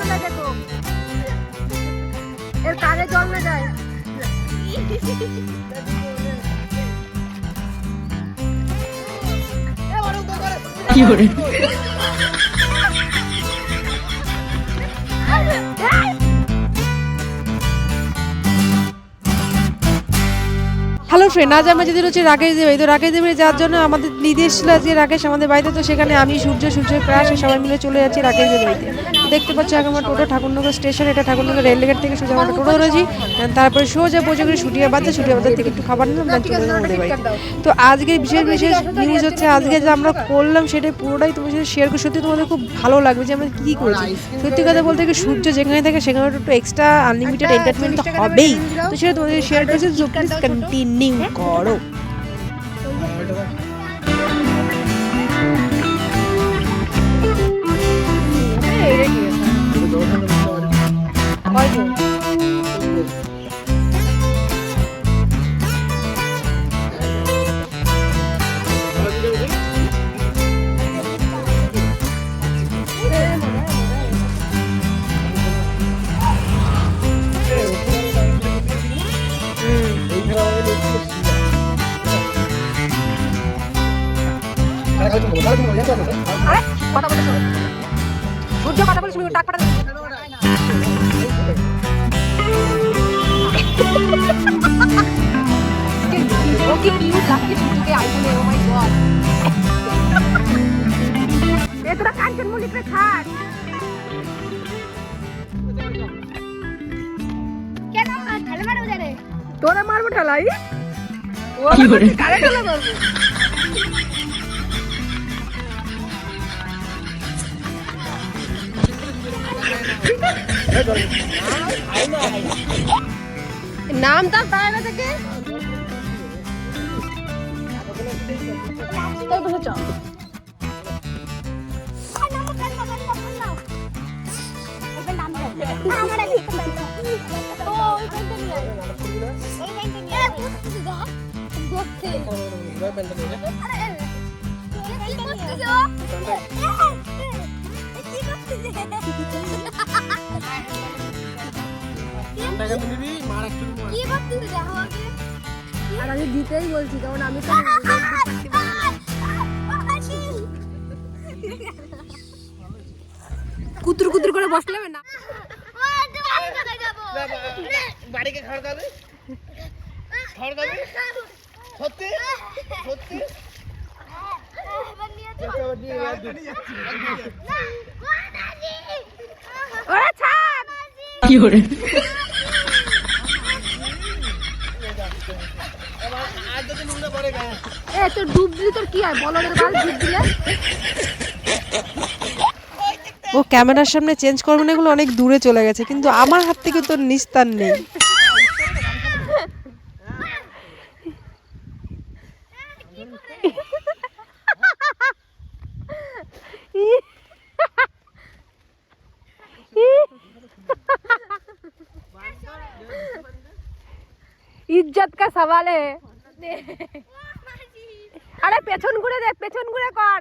না যায় দেখো। এর জল না যায় কি করে হ্যালো ফ্রেন্ড আজ আমরা যেতে হচ্ছে রাকেশ দেবে। তো রাকেশ দেবে যাওয়ার জন্য আমাদের নির্দেশ ছিল যে রাকেশ আমাদের বাড়িতে তো সেখানে আমি সূর্য সূর্যের ক্রাশ সবাই মিলে চলে যাচ্ছি রাকেশ দেবের বাড়িতে। দেখতে পাচ্ছি আমরা টোটো, ঠাকুরনগর স্টেশন, এটা ঠাকুরনগর রেলগেট থেকে সোজা আমরা টোটো ধরেছি তারপরে সোজা পৌঁছে করে সুটিয়া বাজার সুটিয়া বাজার থেকে একটু খাবার নিলাম দেন চলে বাড়িতে। তো আজকে বিশেষ বিশেষ জিনিস হচ্ছে, আজকে যে আমরা করলাম সেটাই পুরোটাই তোমার সাথে শেয়ার করে সত্যি তোমাদের খুব ভালো লাগবে যে আমরা কী করেছি। সত্যি কথা বলতে কি সূর্য যেখানে থাকে, সেখানে একটু এক্সট্রা আনলিমিটেড এন্টারটেনমেন্ট তো হবেই। তো সেটা তোমাদের শেয়ার করেছি প্লিজ কন্টিনিউ করো। আরে কথা বলে শোনো সূর্য কথা বলে শুনি টাক lucky for you, lucky for today. I will, oh my god. ये तुरा कांचन मुली पे खा क्या नाम तोरे मार में ढलाई वो काले ढला मार नाम तो बताया ना सके 짧으셨죠 이거 만들었냐? Give up to the dog. আমি দিতেই বলছি কারণ আমি তো কুতুর কুতুর করে বসলে হবে না? বাড়িকে সত্যি? সত্যি? ওরে কি করে আর যদি নোংরা পড়ে গায়ে এ তোর ডুব দিলি তোর কি হয়? বলদের বাল ডুব দিলে। ও ক্যামেরার সামনে চেঞ্জ করবে না এগুলো অনেক দূরে চলে গেছে কিন্তু আমার হাত থেকে তোর নিস্তার নেই। ইজ্জত কা সওয়াল है আরে পেছন ঘুরে দেখ পেছন ঘুরে কর।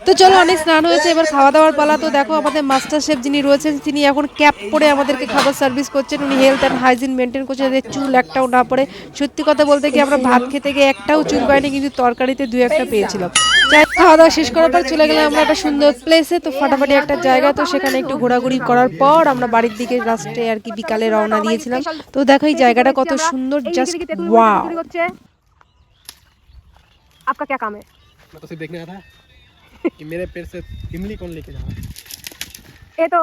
তো চলো অনেক স্নান হয়েছে এবার খাওয়া দাওয়ার পালা। তো দেখো আমাদের মাস্টার শেফ যিনি রয়েছেন তিনি এখন ক্যাপ পরে আমাদেরকে খাবার সার্ভিস করছেন। উনি হেলথ অ্যান্ড হাইজিন মেনটেন করছেন এদের চুল একটাও না পড়ে। সত্যি কথা বলতে কি আমরা ভাত খেতে গিয়ে একটাও চুল পাইনি কিন্তু তরকারিতে দু একটা পেয়েছিলাম। যাই খাওয়া দাওয়া শেষ করার পর চলে গেলাম আমরা একটা সুন্দর প্লেসে তো ফাটাফাটি একটা জায়গা তো সেখানে একটু ঘোরাঘুরি করার পর আমরা বাড়ির দিকে রাস্টে আর কি বিকালে রওনা দিয়েছিলাম। তো দেখো এই জায়গাটা কত সুন্দর জাস্ট ওয়াও आपका क्या काम है मैं तो सिर्फ देखने आया था कि मेरे पेड़ से इमली कौन लेके जा रहा है এ তো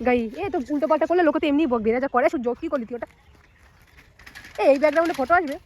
গাই এ তো উল্টো পাল্টা করলে লোকে তো এমনি বকবে না যা করে সূর্য কি করলি তুই ওটা এ, এই ব্যাকগ্রাউন্ডে ফটো আসবে